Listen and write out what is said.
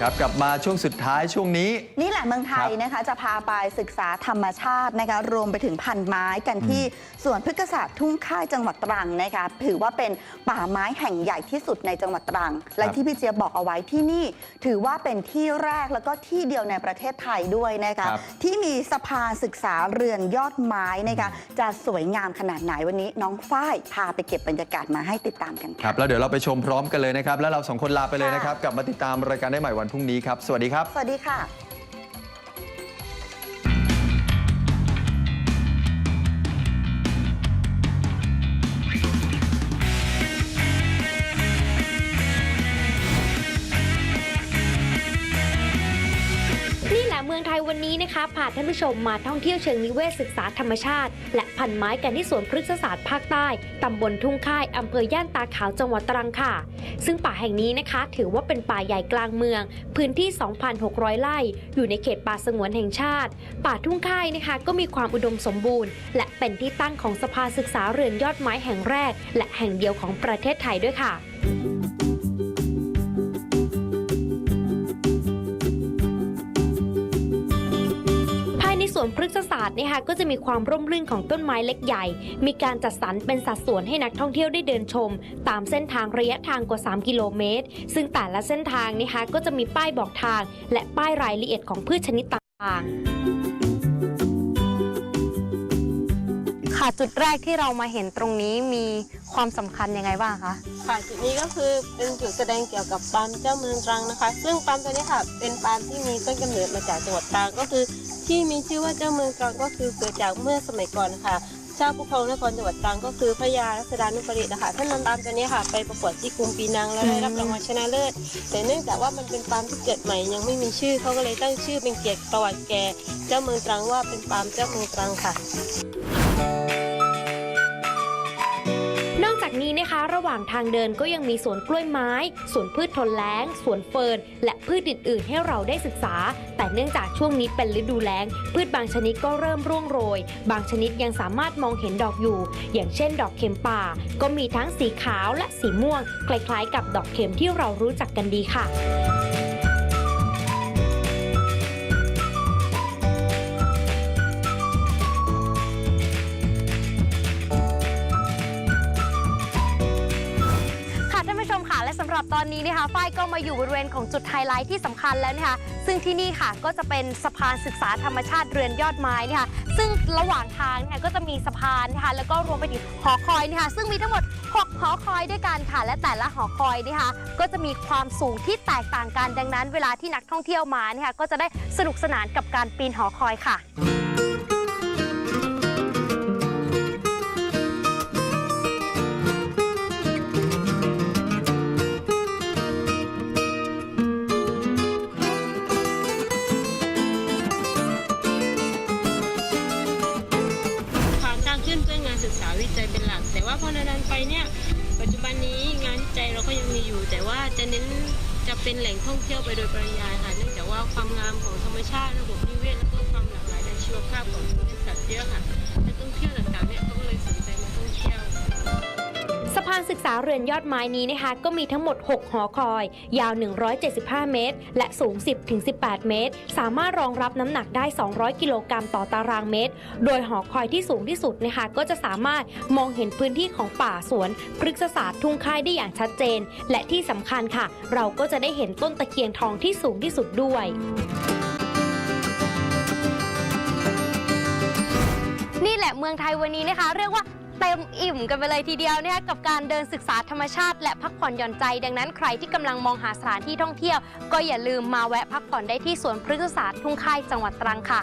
ครับกลับมาช่วงสุดท้ายช่วงนี้ นี่แหละเมืองไทยนะคะจะพาไปศึกษาธรรมชาตินะคะรวมไปถึงพันไม้กันที่สวนพฤกษศาสตร์ทุ่งค่ายจังหวัดตรังนะคะถือว่าเป็นป่าไม้แห่งใหญ่ที่สุดในจังหวัดตรัง และที่พี่เจี๊ยบบอกเอาไว้ที่นี่ ถือว่าเป็นที่แรกแล้วก็ที่เดียวในประเทศไทยด้วยนะคะครับที่มีสภาศึกษาเรือนยอดไม้นะคะจะสวยงามขนาดไหนวันนี้ น้องฝ้ายพาไปเก็บบรรยากาศมาให้ติดตามกันคค่ะรับแล้วเดี๋ยวเราไปชมพร้อมกันเลยนะครับแล้วเราสองคนลาไปเลยนะครับกลับมาติดตามรายการได้ใหม่วันพรุ่งนี้ครับ สวัสดีครับ สวัสดีค่ะ วันนี้นะคะพาท่านผู้ชมมาท่องเที่ยวเชิงนิเวศศึกษาธรรมชาติ และพันไม้กันที่สวนพฤกษศาสตร์ภาคใต้ตำบลทุ่งค่ายอำเภอย่านตาขาวจังหวัดตรังค่ะ ซึ่งป่าแห่งนี้นะคะ ถือว่าเป็นป่าใหญ่กลางเมือง พื้นที่ 2,600 ไร่ อยู่ในเขตป่าสงวนแห่งชาติ ป่าทุ่งค่ายนะคะ ก็มีความอุดมสมบูรณ์ และเป็นที่ตั้งของสภาศึกษาเรือนยอดไม้แห่งแรก และแห่งเดียวของประเทศไทยด้วยค่ะ วนพฤกษศาสตร์เนี่ยค่ะก็จะมีความร่มรื่นของต้นไม้เล็กใหญ่ มีการจัดสรรเป็นสัดส่วนให้นักท่องเที่ยวได้เดินชม ตามเส้นทางระยะทางกว่า 3 กิโลเมตร ซึ่งแต่ละเส้นทางนะคะก็จะมีป้ายบอกทาง และป้ายรายละเอียดของพืชชนิดต่างๆค่ะจุดแรกที่เรามาเห็นตรงนี้มีความสำคัญยังไงบ้างคะค่ะจุดนี้ก็คือเป็นจุดแสดงเกี่ยวกับปาล์มเจ้าเมืองตรังนะคะ ซึ่งปาล์มตัวนี้ค่ะเป็นปาล์มที่มีต้นกำเนิดมาจากจังหวัดตรังก็คือ ที่มีชื่อว่าเจ้าเมืองตรังก็คือเกิดจากเมื่อสมัยก่อนนะคะเจ้าผู้ครองนครจังหวัดตรังก็คือพระยารัศดานุปริตนะคะท่านนำปาล์มตัวนี้ค่ะ ไปประกวดที่กรุงปีนังแล้วได้รับรางวัลชนะเลิศ แต่เนื่องจากว่ามันเป็นปาล์มที่เกิดใหม่ยังไม่มีชื่อเขาก็เลยตั้งชื่อเป็นเกียรติประวัติแก่ เจ้าเมืองตรังว่าเป็นปาล์มเจ้าเมืองตรังค่ะ จากนี้นะคะ ระหว่างทางเดินก็ยังมีสวนกล้วยไม้ สวนพืชทนแล้ง สวนเฟิร์น และพืชอื่นๆ ให้เราได้ศึกษา แต่เนื่องจากช่วงนี้เป็นฤดูแล้ง พืชบางชนิดก็เริ่มร่วงโรย บางชนิดยังสามารถมองเห็นดอกอยู่ อย่างเช่น ดอกเข็มป่า ก็มีทั้งสีขาวและสีม่วง คล้ายๆ กับดอกเข็มที่เรารู้จักกันดีค่ะค่ะ รับตอนนี้นะคะฝ้ายก็มาอยู่บริเวณของจุดไฮไลท์ที่สำคัญแล้วนะคะซึ่งที่นี่ค่ะก็จะเป็นสะพานศึกษาธรรมชาติเรือนยอดไม้นะคะซึ่งระหว่างทางเนี่ยก็จะมีสะพานนะคะแล้วก็รวมไปถึงหอคอยนะคะซึ่งมีทั้งหมด 6 หอคอยด้วยกันค่ะ และแต่ละหอคอยนะคะก็จะมีความสูงที่แตกต่างกันดังนั้น เวลาที่นักท่องเที่ยวมาเนี่ยค่ะก็จะได้สนุกสนานกับการปีนหอคอยค่ะ เป็นหลัก แต่ว่าพอนานๆไปเนี่ย ปัจจุบันนี้งานวิจัยเราก็ยังมีอยู่ แต่ว่าจะเน้นจะเป็นแหล่งท่องเที่ยวไปโดยปริยายค่ะ เนื่องจากว่าความงามของธรรมชาติ ศึกษาเรือนยอดไม้นี้นะคะ ก็มีทั้งหมด 6 หอคอย ยาว 175 เมตร และสูง 10-18 เมตร สามารถรองรับน้ำหนักได้ 200 กิโลกรัมต่อตารางเมตร โดยหอคอยที่สูงที่สุดนะคะ ก็จะสามารถมองเห็นพื้นที่ของป่าสวนพฤกษศาสตร์ทุ่งค่ายได้อย่างชัดเจน และที่สำคัญค่ะ เราก็จะได้เห็นต้นตะเคียนทองที่สูงที่สุดด้วยนี่แหละเมืองไทยวันนี้นะคะ เรียกว่า เต็มอิ่มกันไปเลยทีเดียวนะคะกับการเดินศึกษาธรรมชาติ และพักผ่อนหย่อนใจ ดังนั้นใครที่กำลังมองหาสถานที่ท่องเที่ยว ก็อย่าลืมมาแวะพักผ่อนได้ที่สวนพฤกษศาสตร์ทุ่งค่ายจังหวัดตรังค่ะ